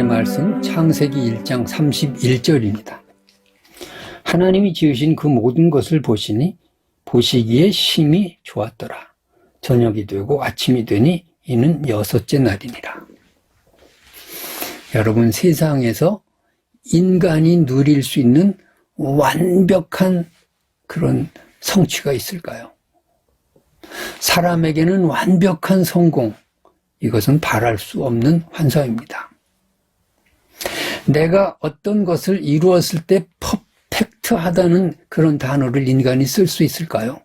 하나님의 말씀 창세기 1장 31절입니다. 하나님이 지으신 그 모든 것을 보시니 보시기에 심히 좋았더라. 저녁이 되고 아침이 되니 이는 여섯째 날이니라. 여러분 세상에서 인간이 누릴 수 있는 완벽한 그런 성취가 있을까요? 사람에게는 완벽한 성공, 이것은 바랄 수 없는 환상입니다. 내가 어떤 것을 이루었을 때 퍼펙트하다는 그런 단어를 인간이 쓸 수 있을까요?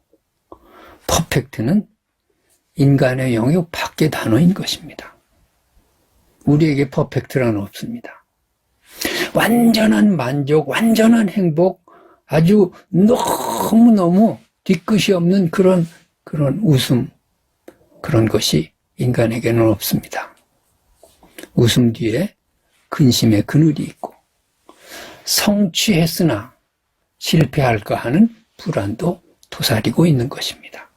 퍼펙트는 인간의 영역 밖의 단어인 것입니다. 우리에게 퍼펙트란 없습니다. 완전한 만족, 완전한 행복, 아주 너무너무 뒤끝이 없는 그런, 그런 웃음, 그런 것이 인간에게는 없습니다. 웃음 뒤에 근심의 그늘이 있고 성취했으나 실패할까 하는 불안도 도사리고 있는 것입니다.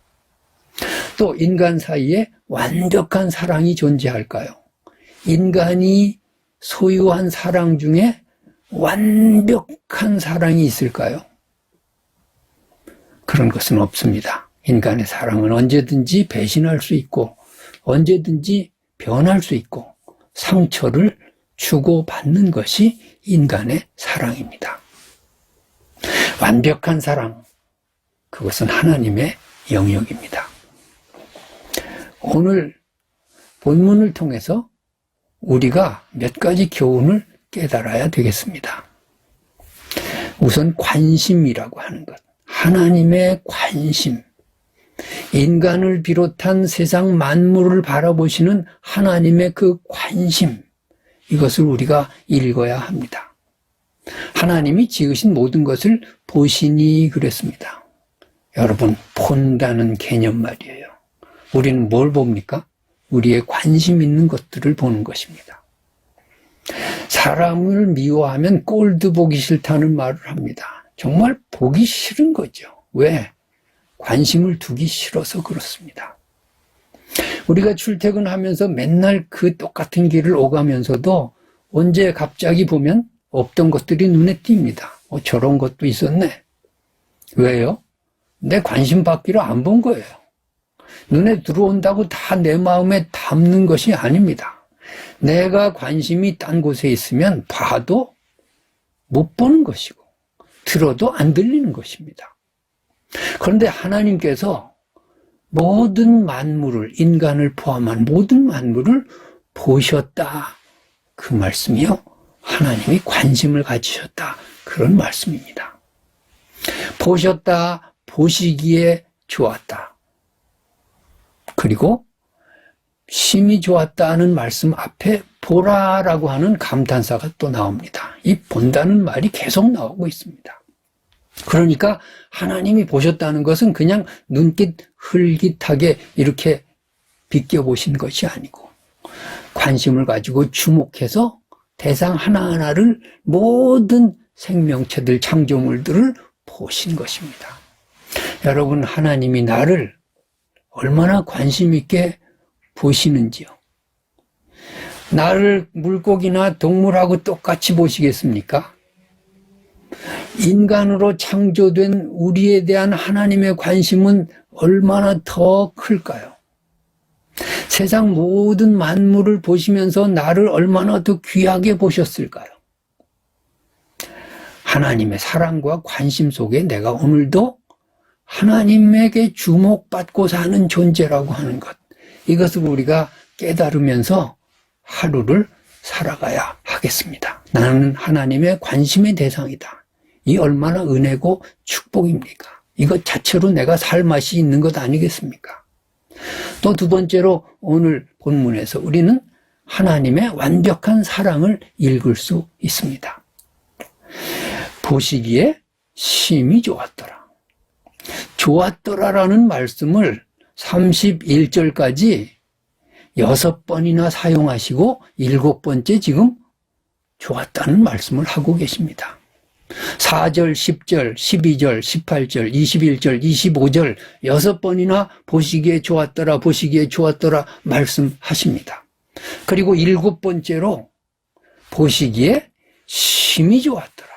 또 인간 사이에 완벽한 사랑이 존재할까요? 인간이 소유한 사랑 중에 완벽한 사랑이 있을까요? 그런 것은 없습니다. 인간의 사랑은 언제든지 배신할 수 있고 언제든지 변할 수 있고 상처를 주고받는 것이 인간의 사랑입니다. 완벽한 사랑, 그것은 하나님의 영역입니다. 오늘 본문을 통해서 우리가 몇 가지 교훈을 깨달아야 되겠습니다. 우선 관심이라고 하는 것. 하나님의 관심. 인간을 비롯한 세상 만물을 바라보시는 하나님의 그 관심, 이것을 우리가 읽어야 합니다. 하나님이 지으신 모든 것을 보시니 그랬습니다. 여러분, 본다는 개념 말이에요. 우리는 뭘 봅니까? 우리의 관심 있는 것들을 보는 것입니다. 사람을 미워하면 꼴도 보기 싫다는 말을 합니다. 정말 보기 싫은 거죠. 왜? 관심을 두기 싫어서 그렇습니다. 우리가 출퇴근하면서 맨날 그 똑같은 길을 오가면서도 언제 갑자기 보면 없던 것들이 눈에 띕니다. 어, 저런 것도 있었네. 왜요? 내 관심 받기로 안 본 거예요. 눈에 들어온다고 다 내 마음에 담는 것이 아닙니다. 내가 관심이 딴 곳에 있으면 봐도 못 보는 것이고, 들어도 안 들리는 것입니다. 그런데 하나님께서 모든 만물을, 인간을 포함한 모든 만물을 보셨다. 그 말씀이요. 하나님이 관심을 가지셨다. 그런 말씀입니다. 보셨다, 보시기에 좋았다. 그리고 심히 좋았다는 말씀 앞에 보라라고 하는 감탄사가 또 나옵니다. 이 본다는 말이 계속 나오고 있습니다. 그러니까 하나님이 보셨다는 것은 그냥 눈깃 흘깃하게 이렇게 비껴보신 것이 아니고 관심을 가지고 주목해서 대상 하나하나를 모든 생명체들, 창조물들을 보신 것입니다. 여러분, 하나님이 나를 얼마나 관심 있게 보시는지요. 나를 물고기나 동물하고 똑같이 보시겠습니까? 인간으로 창조된 우리에 대한 하나님의 관심은 얼마나 더 클까요? 세상 모든 만물을 보시면서 나를 얼마나 더 귀하게 보셨을까요? 하나님의 사랑과 관심 속에 내가 오늘도 하나님에게 주목받고 사는 존재라고 하는 것. 이것을 우리가 깨달으면서 하루를 살아가야 하겠습니다. 나는 하나님의 관심의 대상이다. 이 얼마나 은혜고 축복입니까? 이것 자체로 내가 살 맛이 있는 것 아니겠습니까? 또 두 번째로 오늘 본문에서 우리는 하나님의 완벽한 사랑을 읽을 수 있습니다. 보시기에 심히 좋았더라. 좋았더라라는 말씀을 31절까지 여섯 번이나 사용하시고 일곱 번째 지금 좋았다는 말씀을 하고 계십니다. 4절, 10절, 12절, 18절, 21절, 25절 여섯 번이나 보시기에 좋았더라, 보시기에 좋았더라 말씀하십니다. 그리고 일곱 번째로 보시기에 심이 좋았더라.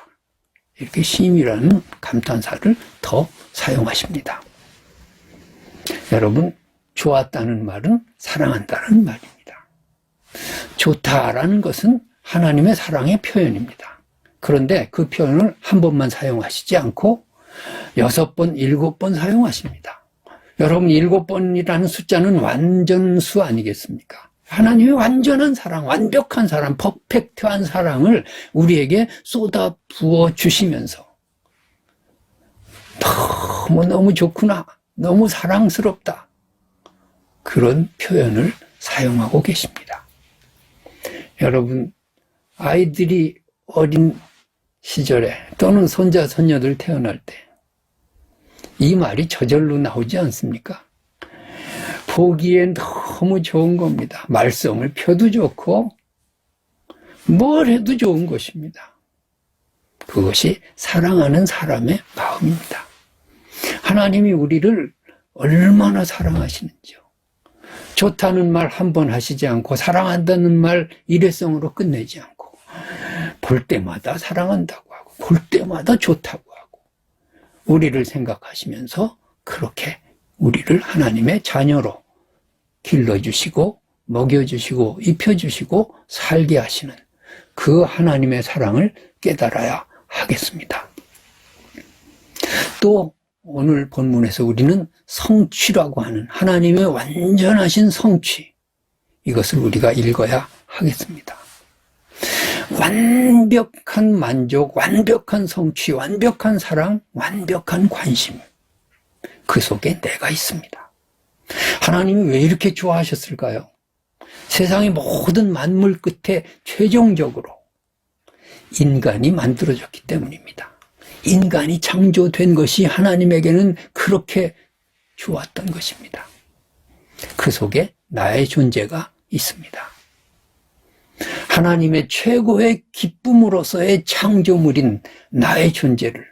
이렇게 심이라는 감탄사를 더 사용하십니다. 여러분, 좋았다는 말은 사랑한다는 말입니다. 좋다라는 것은 하나님의 사랑의 표현입니다. 그런데 그 표현을 한 번만 사용하시지 않고 여섯 번, 일곱 번 사용하십니다. 여러분, 일곱 번이라는 숫자는 완전수 아니겠습니까? 하나님의 완전한 사랑, 완벽한 사랑, 퍼펙트한 사랑을 우리에게 쏟아 부어 주시면서 너무 너무 좋구나. 너무 사랑스럽다. 그런 표현을 사용하고 계십니다. 여러분, 아이들이 어린 시절에 또는 손자, 손녀들 태어날 때 이 말이 저절로 나오지 않습니까? 보기엔 너무 좋은 겁니다. 말썽을 펴도 좋고 뭘 해도 좋은 것입니다. 그것이 사랑하는 사람의 마음입니다. 하나님이 우리를 얼마나 사랑하시는지요. 좋다는 말 한 번 하시지 않고 사랑한다는 말 일회성으로 끝내지 않고 볼 때마다 사랑한다고 하고 볼 때마다 좋다고 하고 우리를 생각하시면서 그렇게 우리를 하나님의 자녀로 길러주시고 먹여주시고 입혀주시고 살게 하시는 그 하나님의 사랑을 깨달아야 하겠습니다. 또 오늘 본문에서 우리는 성취라고 하는 하나님의 완전하신 성취 이것을 우리가 읽어야 하겠습니다. 완벽한 만족, 완벽한 성취, 완벽한 사랑, 완벽한 관심. 그 속에 내가 있습니다. 하나님이 왜 이렇게 좋아하셨을까요? 세상의 모든 만물 끝에 최종적으로 인간이 만들어졌기 때문입니다. 인간이 창조된 것이 하나님에게는 그렇게 좋았던 것입니다. 그 속에 나의 존재가 있습니다. 하나님의 최고의 기쁨으로서의 창조물인 나의 존재를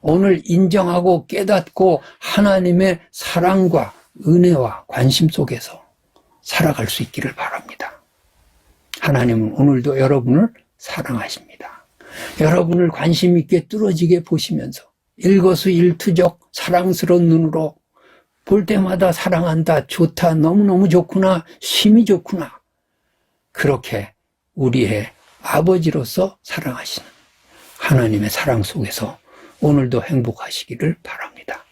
오늘 인정하고 깨닫고 하나님의 사랑과 은혜와 관심 속에서 살아갈 수 있기를 바랍니다. 하나님은 오늘도 여러분을 사랑하십니다. 여러분을 관심 있게 뚫어지게 보시면서 일거수일투족 사랑스러운 눈으로 볼 때마다 사랑한다, 좋다, 너무너무 좋구나, 심이 좋구나. 그렇게 우리의 아버지로서 사랑하시는 하나님의 사랑 속에서 오늘도 행복하시기를 바랍니다.